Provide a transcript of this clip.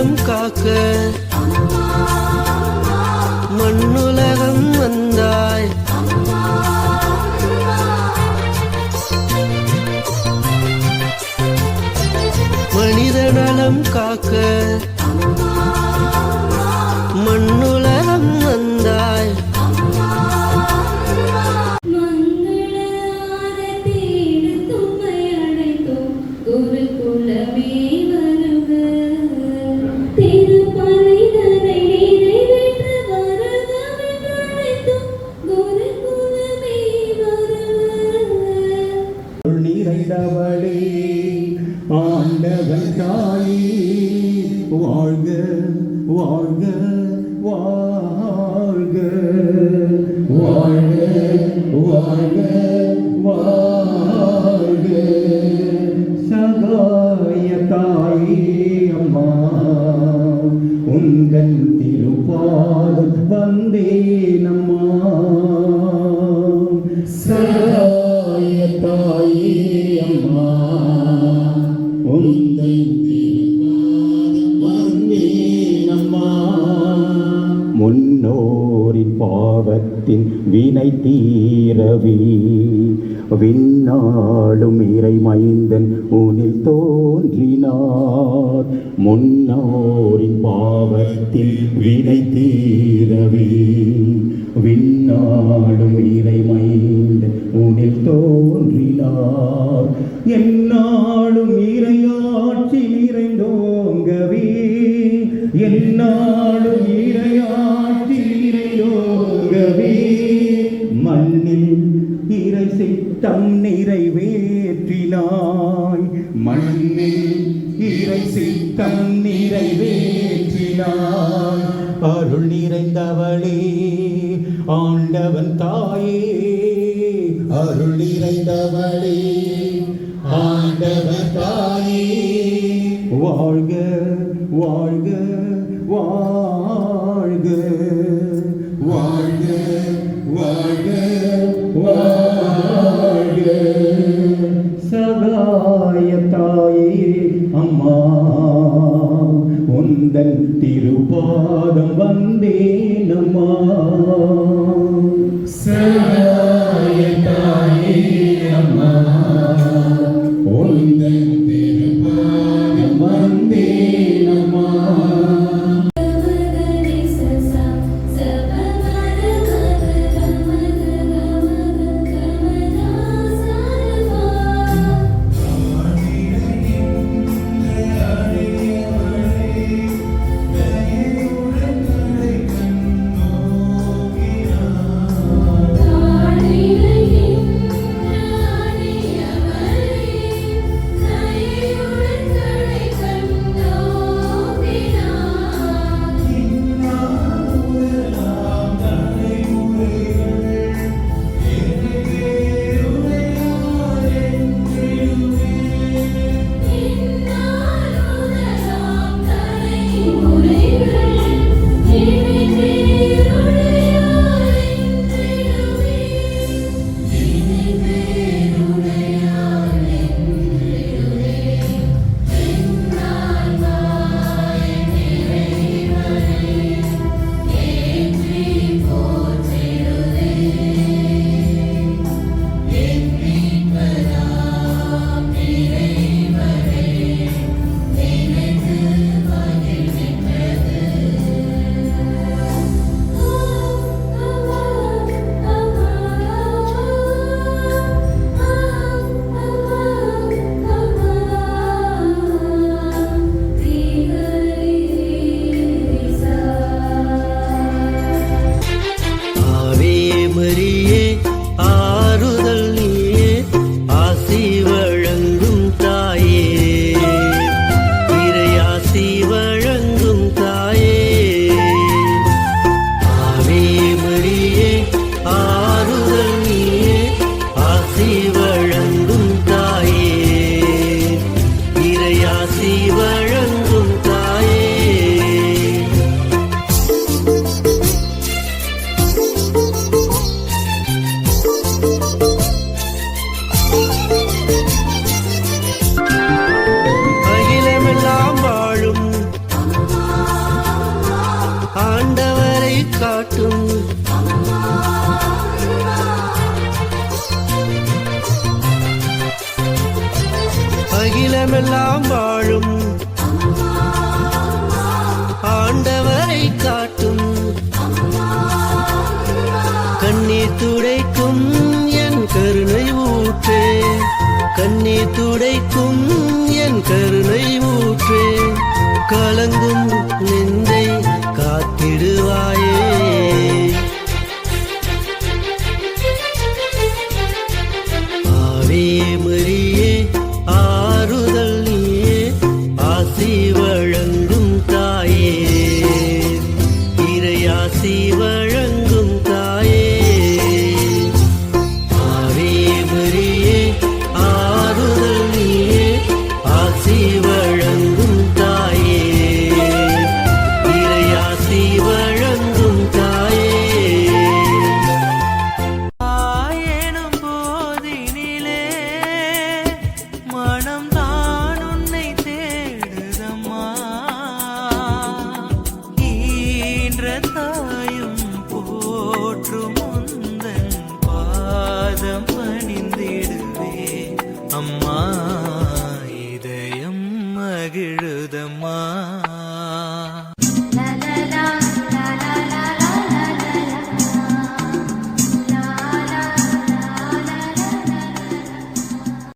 நலம் காக்க மண்ணுலகம் வந்தாய். மனித நலம் காக்க வாழ்க வாழ்க. வாழ்க வாழ்க வாழ்க. சகாய தாயே அம்மா உந்தன் திருப்பாதம் வந்தே நம்மா. முன்னோரின் பாவத்தின் வினை தீரவி. விண்ணாளும் இறை மைந்தன் உனில் தோன்றினார். முன்னோரின் பாவத்தின் வினை தீரவி. விண்ணாளும் இறை மைந்தன் உனில் தோன்றினார். என்ன நிறைந்தவளே ஆண்டவன் தாயே அருள் நிறைந்தவளே ஆண்டவன் தாயே. வாழ்க வாழ்க வாழ்க. வாழும். ஆண்டவரை காட்டும். கண்ணீர் துடைக்கும் என் கருணை ஊற்றே. கண்ணீர் துடைக்கும் என் கருணை ஊற்றே. கலங்கும் நெஞ்சை காத்திடுவாயே. ஆவே அம்மா.